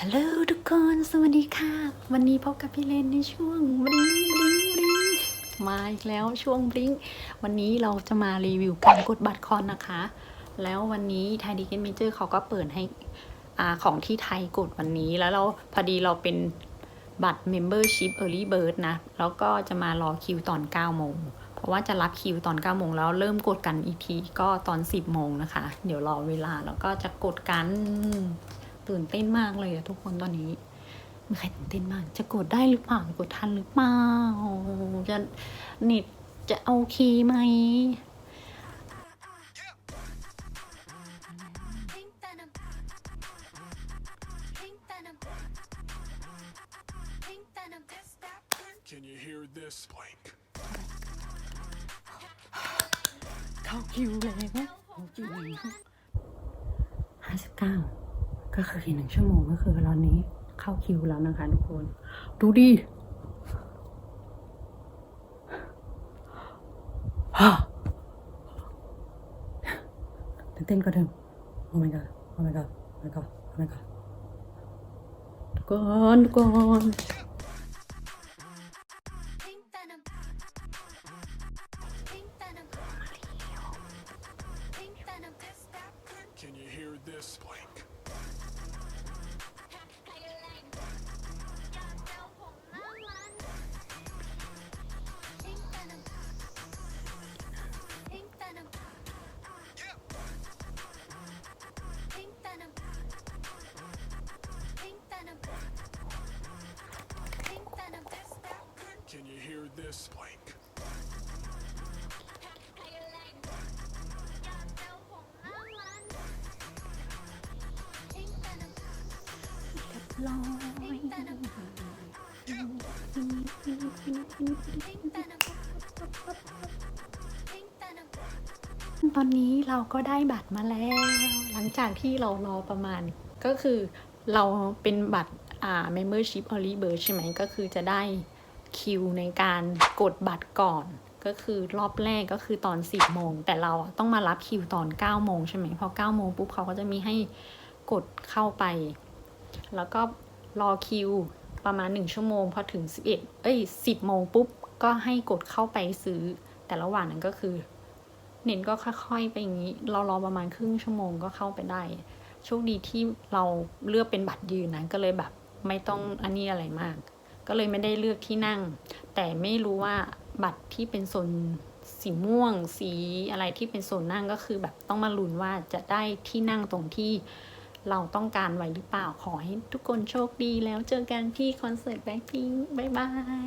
ฮัลโหลทุกคน สวัสดีค่ะ วันนี้พบกับพี่เลนในช่วงบลิงบลิงบลิงมาอีกแล้วช่วงบลิงวันนี้เราจะมารีวิวการกดบัตรคอนนะคะ แล้ววันนี้ไทยดีเกนเมเจอร์เขาก็เปิดให้อาของที่ไทยกดวันนี้ แล้วเราพอดีเราเป็นบัตร Membership Early Bird นะ แล้วก็จะมารอคิวตอน 9 โมง เพราะว่าจะรับคิวตอน 9 โมงแล้วเริ่มกดกันอีกทีก็ตอน 10 โมงนะคะ เดี๋ยวรอเวลาแล้วก็จะกดกัน ตื่นเต้นมากเลยอะทุกคนตอนนี้มีใครตื่นเต้นมาก จะกดได้หรือเปล่า กดทันหรือเปล่า จะเน็ตจะโอเคไหม Pink denim. Pink denim. Pink denim. Can you hear this? Blank. เข้าคิวแล้วเข้าคิวแล้วห้าสิบเก้า ก็คืออีกหนึ่งชั่วโมงก็คือตอนนี้เข้าคิวแล้วนะคะ ทุกคน ดูดีตื่นเต้นก็เดิมโอ้ my god โอ้ my god โอ้ my god โอ้ my god ทุกคนทุกคน this, Blake? ร้อยตอนนี้เราก็ได้บัตรมาแล้ว หลังจากที่เรารอประมาณ ก็คือเราเป็นบัตรอ่า membership early bird ใช่ไหมก็คือจะได้คิวในการกดบัตรก่อนก็คือรอบแรกก็คือตอน 10โมง แต่เราต้องมารับคิวตอน9โมงใช่ไหมพอ9โมงปุ๊บเขาก็จะมีให้กดเข้าไป แล้วก็รอคิวประมาณ 1 ชั่วโมง พอถึง 11 เอ้ย 10 โมงปุ๊บ ก็ให้กดเข้าไปซื้อ แต่ระหว่างนั้นก็คือ เน้นก็ค่อยๆ ไปอย่างนี้ เรารอประมาณครึ่งชั่วโมงก็เข้าไปได้ โชคดีที่เราเลือกเป็นบัตรยืนนะ ก็เลยแบบไม่ต้องอันนี้อะไรมาก ก็เลยไม่ได้เลือกที่นั่ง แต่ไม่รู้ว่าบัตรที่เป็นโซนสีม่วง สีอะไรที่เป็นโซนนั่งก็คือแบบต้องมาลุ้นว่าจะได้ที่นั่งตรงที่ เราต้องการไว้หรือเปล่าขอให้ทุกคนโชคดีแล้วเจอกันที่คอนเสิร์ตแบ็คพิงค์บ๊ายบาย